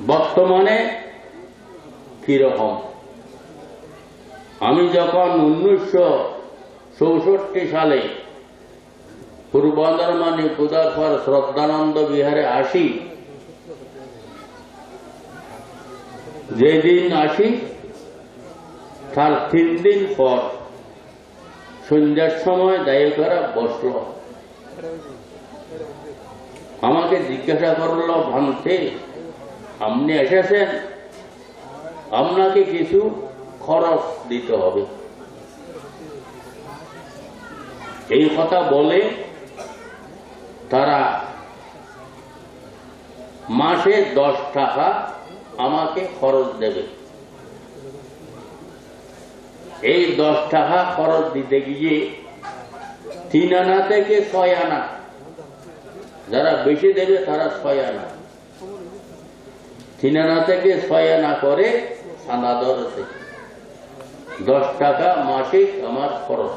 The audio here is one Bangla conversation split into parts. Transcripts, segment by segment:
বর্তমানে কীরকম? আমি যখন উনিশশো চৌষট্টি সালে পূর্ব বর্ধমানে পূজার শ্রদ্ধানন্দ বিহারে আসি, যেদিন আসি, তার তিন দিন পর সন্ধ্যার সময় দায়িকারা বসল। আমাকে জিজ্ঞাসা করল, ভান্তে আপনি এসেছেন, আপনাকে কিছু খরচ দিতে হবে। এই কথা বলে তারা মাসে দশ টাকা আমাকে খরচ দেবে। এই দশ টাকা খরচ দিতে গিয়ে তিন আনা থেকে ছয় আনা, যারা বেশি দেবে তারা ছয় আনা। আনা থেকে ছয় আনা করে আনা দরতে দশ টাকা মাসিক আমার খরচ।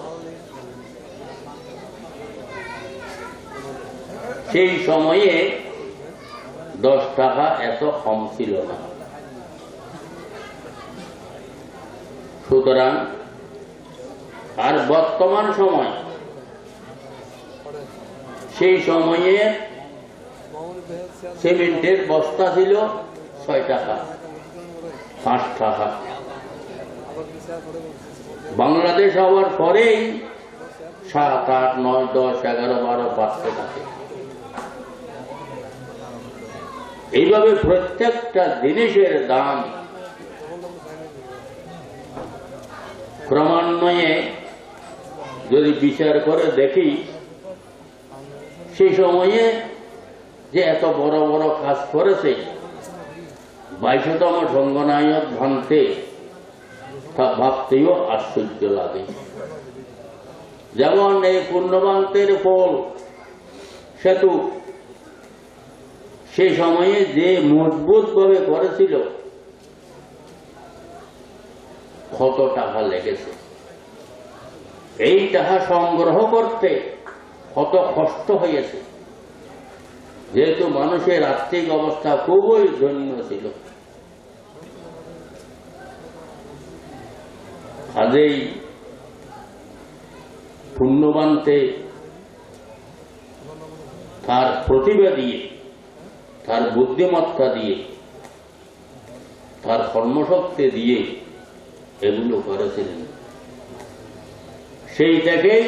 সেই সময়ে দশ টাকা এত কম ছিল না। সুতরাং আর বর্তমান সময় সেই সময়ে সিমেন্টের বস্তা ছিল। ছয় টাকা, পাঁচ টাকা। বাংলাদেশ হওয়ার পরেই সাত, আট, নয়, দশ, এগারো, বারো বাড়তে থাকে এইভাবে প্রত্যেকটা জিনিসের দাম ক্রমান্বয়ে যদি বিচার করে দেখি, সেই সময়ে যে এত বড় বড় কাজ করেছে বাইশতম সঙ্গনায়ক ভাঙতে ভাবতেও আশ্চর্য লাগে। যেমন এই পূর্ণবান্তের পোল সেতু, সে সময়ে যে মজবুত ভাবে করেছিল, কত টাকা লেগেছে। এই টাকা সংগ্রহ করতে কত কষ্ট হয়েছে। যেহেতু মানুষের আর্থিক অবস্থা খুবই দৈন্য ছিল। কাজেই পুণ্যবান্তে তার প্রতিভা দিয়ে, তার বুদ্ধিমত্তা দিয়ে, তার কর্মশক্তি দিয়ে এগুলো করেছিলেন। সেই থেকেই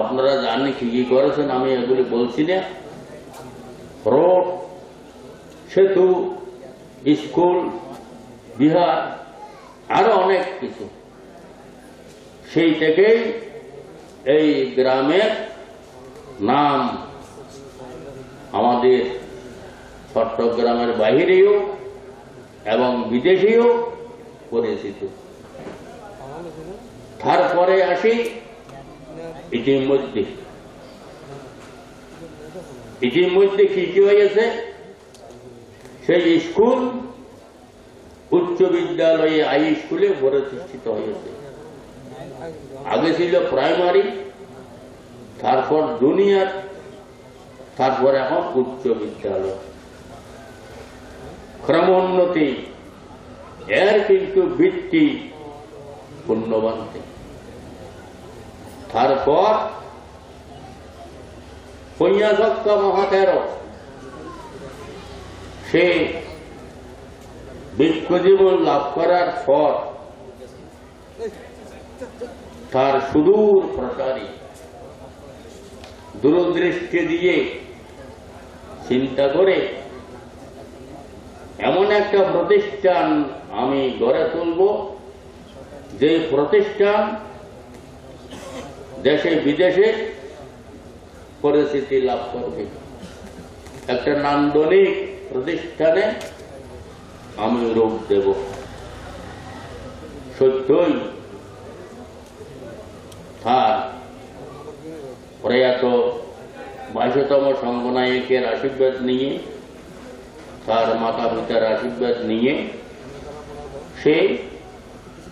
আপনারা জানেন কি কি করেছেন, আমি এগুলি বলছি না। রোড, সেতু, স্কুল, বিহার আরও অনেক কিছু। সেই থেকেই এই গ্রামের নাম আমাদের চট্টগ্রামের বাহিরেও এবং বিদেশেও পরিচিত। তারপরে আসি ইতিমধ্যে। ইতিমধ্যে কি কি হয়েছে? সেই স্কুল উচ্চ বিদ্যালয়ে হাই স্কুলে প্রতিষ্ঠিত হয়েছে। আগে ছিল প্রাইমারি, তারপর জুনিয়র, তারপর এখন উচ্চ বিদ্যালয়। ক্রমোন্নতি এর কিন্তু বৃত্তি পুণ্যবান্তে তারপর পঞ্চাশক্ত মহাতের, সে বিশ্বজীবন লাভ করার পর তার সুদূর প্রসারী দূরদৃষ্টি দিয়ে চিন্তা করে এমন একটা প্রতিষ্ঠান আমি গড়ে তুলব যে প্রতিষ্ঠান দেশে বিদেশে পরিস্থিতি লাভ করবে। একটা নান্দনিক প্রতিষ্ঠানে আমি রূপ দেব। সত্যই তার প্রয়াত বাইশতম সংঘনায়কের আশীর্বাদ নিয়ে, তার মাতা পিতার আশীর্বাদ নিয়ে সে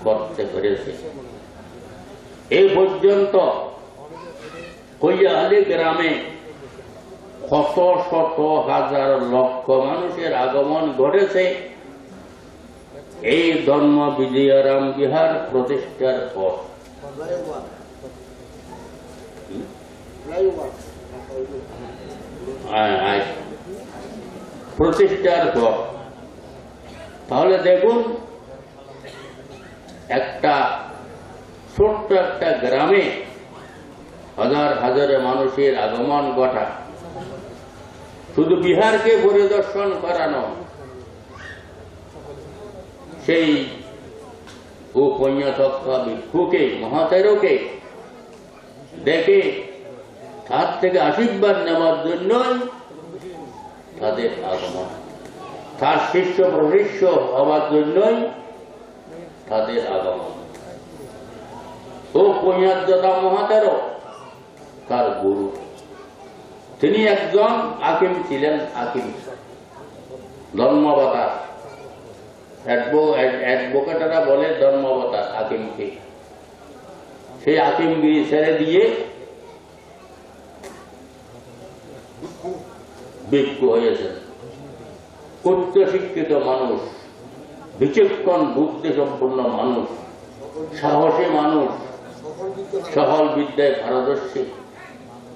করতে পেরেছে। এই পর্যন্ত কৈয়াহালি গ্রামে শত শত হাজার লক্ষ মানুষের আগমন ঘটেছে। এই ধর্ম বিজয়ারাম বিহার প্রতিষ্ঠার পর। আয়। প্রতিষ্ঠার পর। তাহলে দেখুন, একটা ছোট্ট একটা গ্রামে হাজার হাজারে মানুষের আগমন ঘটা। শুধু বিহারকে পরিদর্শন করানো সেই উপন্যাসকা ভিক্ষুকে, মহাতেরকে দেখে তার থেকে আশীর্বাদ নেওয়ার জন্যই তাদের আগমন। তার শিষ্য প্রশিষ্য হওয়ার জন্যই তাদের আগমন। ও পঞ্চাজ্যতা মহাতেরো, তার গুরু। তিনি একজন আকিম ছিলেন, আকিম। ধর্মবতার। বলে সেই ছেড়ে দিয়ে বিজ্ঞ হয়েছেন শিক্ষিত মানুষ, বিচক্ষণ, বুদ্ধি সম্পূর্ণ মানুষ, সাহসী মানুষ সহল বিদ্যায় পারদর্শী।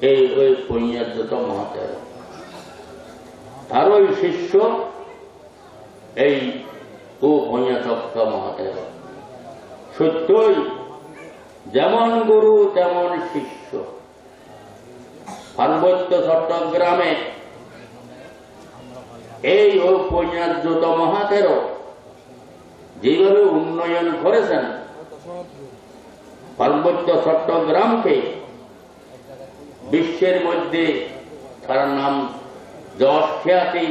এই ওই পঞ্চাজ্যত মহাতের তারই শিষ্য এই ও পঞ্চাচক্কা মহাতের সত্যই যেমন গুরু, তেমন শিষ্য। পার্বত্য চট্টগ্রামে এই ও মহাতের যেভাবে উন্নয়ন করেছেন, পার্বত্য চট্টগ্রামকে বিশ্বের মধ্যে তার নাম যশ খ্যাতি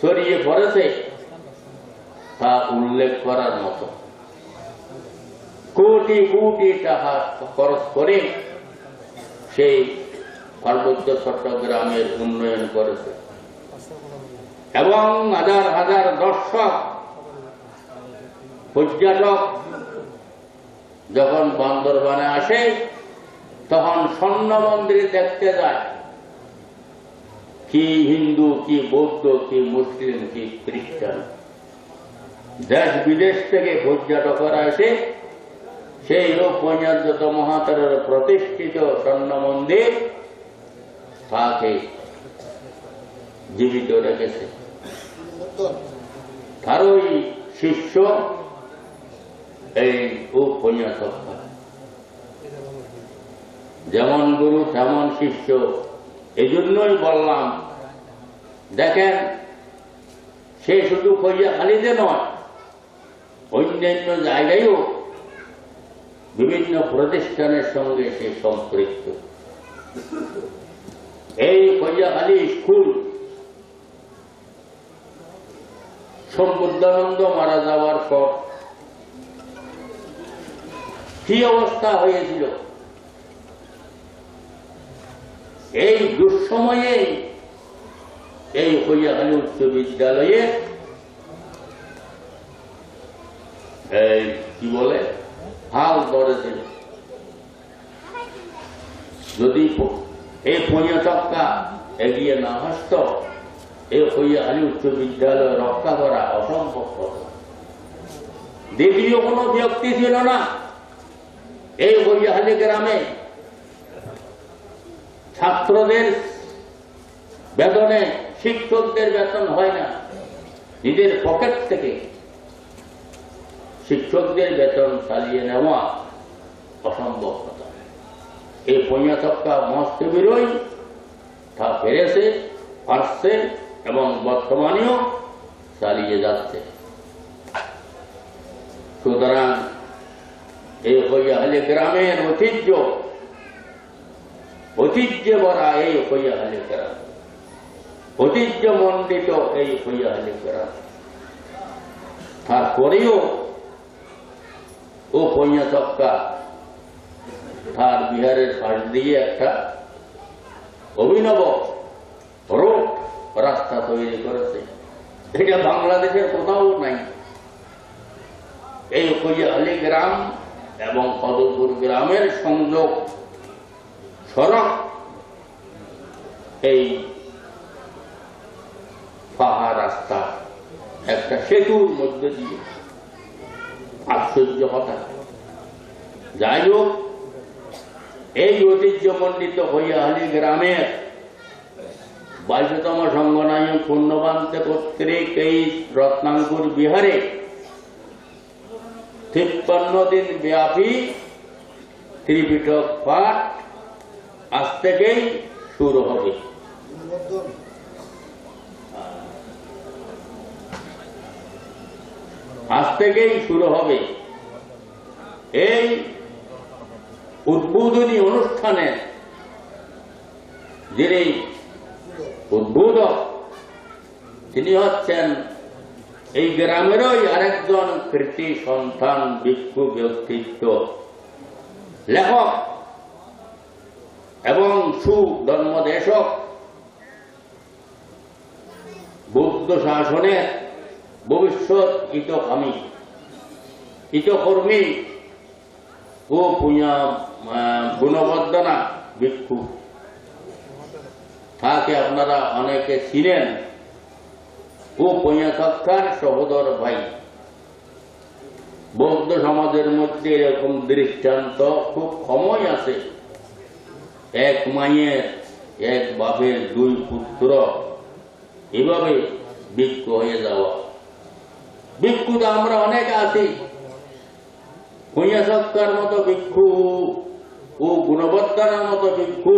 ছড়িয়ে পড়েছে। তা উল্লেখ করার মতো। কোটি কোটি টাকা খরচ করে সেই পার্বত্য চট্টগ্রামের উন্নয়ন করেছে। এবং হাজার হাজার দর্শক, পর্যটক যখন বান্দরবানে আসে, তখন স্বর্ণ মন্দির দেখতে যায়। কি হিন্দু, কি বৌদ্ধ, কি মুসলিম, কি খ্রিস্টান। দেশ বিদেশ থেকে পর্যটকরা এসে সেই পঞ্চাজ্যত মহাতারের প্রতিষ্ঠিত স্বর্ণ মন্দির তাকে জীবিত রেখেছে। তারই শিষ্য এই উপন্যাসক যেমন গুরু, তেমন শিষ্য এই জন্যই বললাম, দেখেন, সে শুধু খালিতে নয় অন্যান্য জায়গায়ও বিভিন্ন প্রতিষ্ঠানের সঙ্গে সে সম্পৃক্ত। এই খালি স্কুল সম্বুদ্ধানন্দ মারা যাওয়ার পর কি অবস্থা হয়েছিল? এই দুঃসময়ে এই হইয়াখালী উচ্চ বিদ্যালয়ে কি বলে? হাল ধরেছিল যদি প- এই পঞ্চক্কা এগিয়ে না আসত এই হইয়াখালী উচ্চ বিদ্যালয় রক্ষা করা অসম্ভব দ্বিতীয় কোনো ব্যক্তি ছিল না। এই হইয়াখালী গ্রামে ছাত্রদের বেতনে শিক্ষকদের বেতন হয় না। নিজের পকেট থেকে শিক্ষকদের বেতন চালিয়ে নেওয়া অসম্ভব কথা। এই পঞ্চাশক্কা মস্ত বিরোই তা পেরেছে পারছে এবং বর্তমানেও চালিয়ে যাচ্ছে। সুতরাং এই হইয়াহালি গ্রামের ঐতিহ্য ঐতিহ্য ভরা এই হইয়াহালি গ্রাম ঐতিহ্য মণ্ডিত এই হইয়াহালি গ্রাম তারপরেও ও পঞ্চাশক্কা তার বিহারের পাশ দিয়ে একটা অভিনব রোড রাস্তা তৈরি করেছে। এটা বাংলাদেশের কোথাও নাই। এই কৈয়াহালি গ্রাম এবং কদরপুর গ্রামের সংযোগ সড়ক এই পাহাড় রাস্তা, একটা সেতুর মধ্যে দিয়ে। আশ্চর্য কথা যাই হোক এই ঐতিহ্যমণ্ডিত হইয়াহালি গ্রামের বাইশতম সংগনায়ক পুণ্যবান্তে কর্তৃক এই রত্নাঙ্কুর বিহারে তিপ্পান্ন দিন ব্যাপী ত্রিপিটক পাঠ আজ থেকেই শুরু হবে আজ থেকেই শুরু হবে। এই উদ্বোধনী অনুষ্ঠানে যিনি উদ্বোধক, তিনি হচ্ছেন এই গ্রামেরই আরেকজন কৃতি সন্তান, ভিক্ষু ব্যক্তিত্ব, লেখক এবং সুধর্মদেশক। বৌদ্ধ শাসনের ভবিষ্যৎ ইতকামী ইতকর্মী ও পুঁয়া গুণবর্ধনা, ভিক্ষু। তাকে আপনারা অনেকে ছিলেন। ও পৈয়াকার সহোদর ভাই। বৌদ্ধ সমাজের মধ্যে এরকম দৃষ্টান্ত খুব কমই আছে। এক মায়ের, এক বাপের দুই পুত্র। এভাবে ভিক্ষু হয়ে যাওয়া। ভিক্ষু তো আমরা অনেক আছি। কইয়া সত্তার মতো ভিক্ষু ও গুণবত্তার মতো ভিক্ষু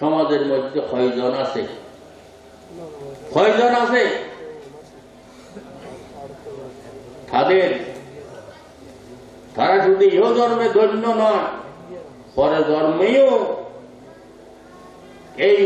সমাজের মধ্যে কয়জন আছে? কয়জন আছে? তাদের? তারা শুধু ইহ ধর্মে ধন্য নয়, পরে ধর্মেও এই